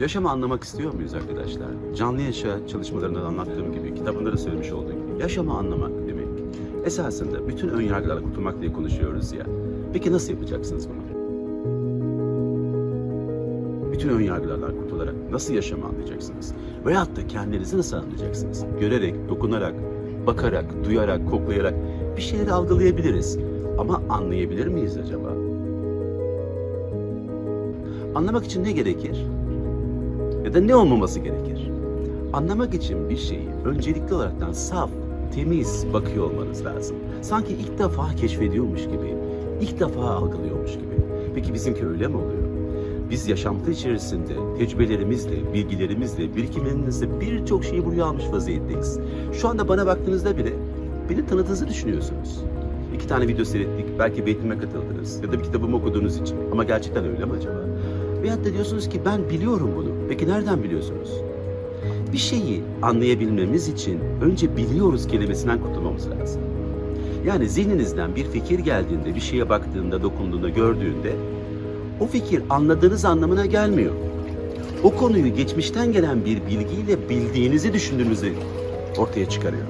Yaşamı anlamak istiyor muyuz arkadaşlar? Canlı yaşa çalışmalarında da anlattığım gibi, kitabında da söylemiş olduğum gibi. Yaşamı anlamak demek. Esasında bütün ön yargılarla kurtulmak diye konuşuyoruz ya. Peki nasıl yapacaksınız bunu? Bütün ön yargılardan kurtularak nasıl yaşamı anlayacaksınız? Veyahut da kendinizi nasıl anlayacaksınız? Görerek, dokunarak, bakarak, duyarak, koklayarak bir şeyleri algılayabiliriz. Ama anlayabilir miyiz acaba? Anlamak için ne gerekir? Ya da ne olmaması gerekir? Anlamak için bir şeyi öncelikli olaraktan saf, temiz bakıyor olmanız lazım. Sanki ilk defa keşfediyormuş gibi, ilk defa algılıyormuş gibi. Peki bizimki öyle mi oluyor? Biz yaşantı içerisinde tecrübelerimizle, bilgilerimizle, birikimlerimizle birçok şeyi buraya almış vaziyetteyiz. Şu anda bana baktığınızda bile beni tanıdığınızı düşünüyorsunuz. İki tane video seyrettik, belki eğitimime katıldınız ya da bir kitabımı okuduğunuz için. Ama gerçekten öyle mi acaba? Da diyorsunuz ki ben biliyorum bunu. Peki nereden biliyorsunuz? Bir şeyi anlayabilmemiz için önce biliyoruz kelimesinden kurtulmamız lazım. Yani zihninizden bir fikir geldiğinde, bir şeye baktığında, dokunduğunda, gördüğünde o fikir anladığınız anlamına gelmiyor. O konuyu geçmişten gelen bir bilgiyle bildiğinizi düşündüğünüzü ortaya çıkarıyor.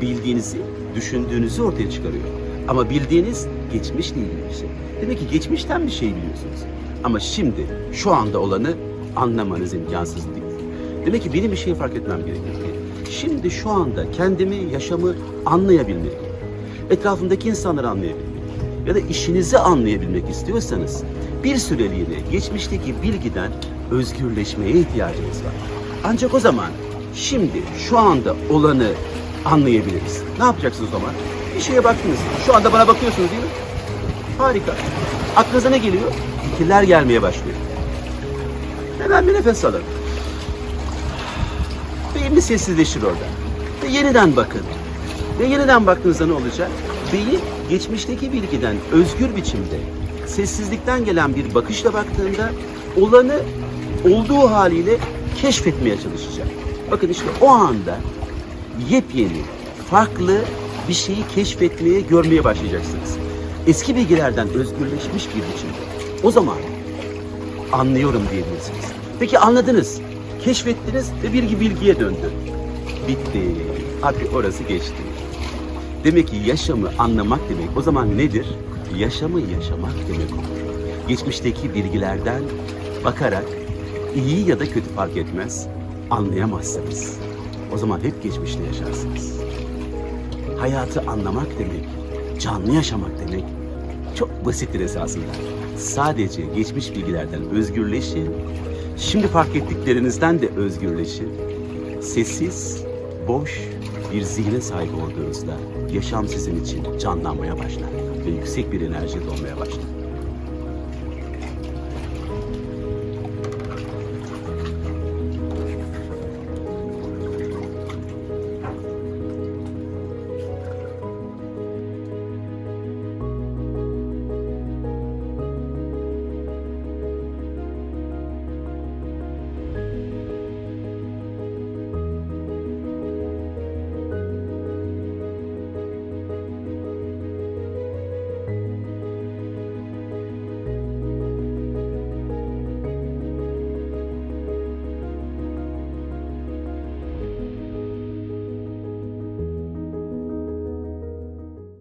Bildiğinizi, düşündüğünüzü ortaya çıkarıyor. Ama bildiğiniz geçmişle ilgili bir şey. Demek ki geçmişten bir şey biliyorsunuz. Ama şimdi, şu anda olanı anlamanız imkansız değil. Demek ki benim bir şey fark etmem gerekiyor. Şimdi şu anda kendimi, yaşamı anlayabilmeliyim. Etrafımdaki insanları anlayabilmeliyim. Ya da işinizi anlayabilmek istiyorsanız bir süreliğine geçmişteki bilgiden özgürleşmeye ihtiyacınız var. Ancak o zaman şimdi şu anda olanı anlayabiliriz. Ne yapacaksınız o zaman? Bir şeye baktınız. Şu anda bana bakıyorsunuz değil mi? Harika. Aklınıza ne geliyor? Fikirler gelmeye başlıyor. Hemen bir nefes alın. Beyin bir sessizleşir orada. Ve yeniden bakın. Ve yeniden baktığınızda ne olacak? Beyin geçmişteki bilgiden özgür biçimde sessizlikten gelen bir bakışla baktığında olanı olduğu haliyle keşfetmeye çalışacak. Bakın işte o anda yepyeni, farklı bir şeyi keşfetmeye, görmeye başlayacaksınız. Eski bilgilerden özgürleşmiş bir biçimde. O zaman anlıyorum diyebilirsiniz. Peki anladınız, keşfettiniz ve bir bilgiye döndü. Bitti. Artık orası geçti. Demek ki yaşamı anlamak demek o zaman nedir? Yaşamı yaşamak demek olur. Geçmişteki bilgilerden bakarak iyi ya da kötü fark etmez anlayamazsınız. O zaman hep geçmişte yaşarsınız. Hayatı anlamak demek, canlı yaşamak demek çok basittir esasında. Sadece geçmiş bilgilerden özgürleşin, şimdi fark ettiklerinizden de özgürleşin. Sessiz, boş bir zihne sahip olduğunuzda yaşam sizin için canlanmaya başlar ve yüksek bir enerji dolmaya başlar.